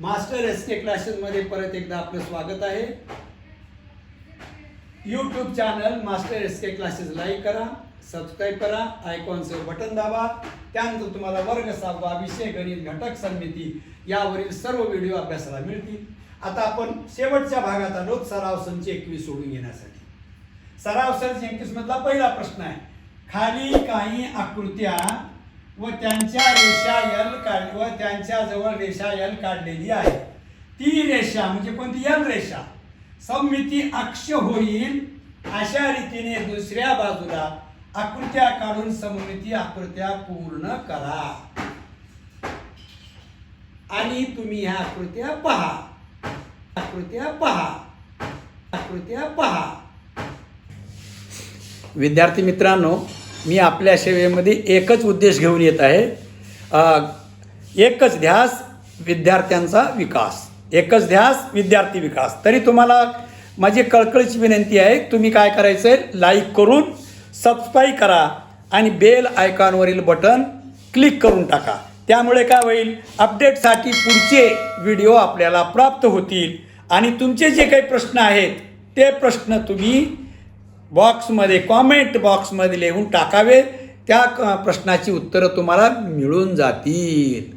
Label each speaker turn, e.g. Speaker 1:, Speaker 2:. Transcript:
Speaker 1: Master S के क्लासेसमध्ये परत एकदा आपलं स्वागत आहे. YouTube channel master S K classes like करा सबस्क्राईब करा आयकॉनचं बटन दाबा. त्यानंतर तुम्हाला वर्ग सहावा विषय गणित घटक समिती यावरील सर्व व्हिडिओ अभ्यासाला मिळतील. आता आपण शेवटच्या भागात आलो सराव संच एकवीस सोडून घेण्यासाठी. सराव संच एकवीसमधला पहिला प्रश्न आहे खाली काही आकृत्या व त्यांच्या रेषा यल त्यांच्याजवळ त्यांच्या जवळ रेषा एल काढलेली आहे. ती रेषा म्हणजे कोणती? एल रेषा. सममिती अक्ष होईल अशा रीतीने दुसऱ्या बाजूला आकृत्या काढून सममिती आकृत्या पूर्ण करा. आणि तुम्ही ह्या आकृत्या पहा. आकृत्या पहा. आकृत्या पहा. विद्यार्थी मित्रांनो मी आपल्या सेवेमध्ये एकच उद्देश घेऊन येत आहे. एकच ध्यास विद्यार्थ्यांचा विकास. एकच ध्यास विद्यार्थी विकास. तरी तुम्हाला माझी कळकळीची विनंती आहे तुम्ही काय करायचं आहे लाईक करून सबस्क्राईब करा आणि बेल आयकॉनवरील बटन क्लिक करून टाका. त्यामुळे काय होईल? अपडेटसाठी पुढचे व्हिडिओ आपल्याला प्राप्त होतील. आणि तुमचे जे काही प्रश्न आहेत ते प्रश्न तुम्ही बॉक्समध्ये कॉमेंट बॉक्समध्ये लिहून टाकावे. त्या क- प्रश्नाची उत्तरं तुम्हाला मिळून जातील.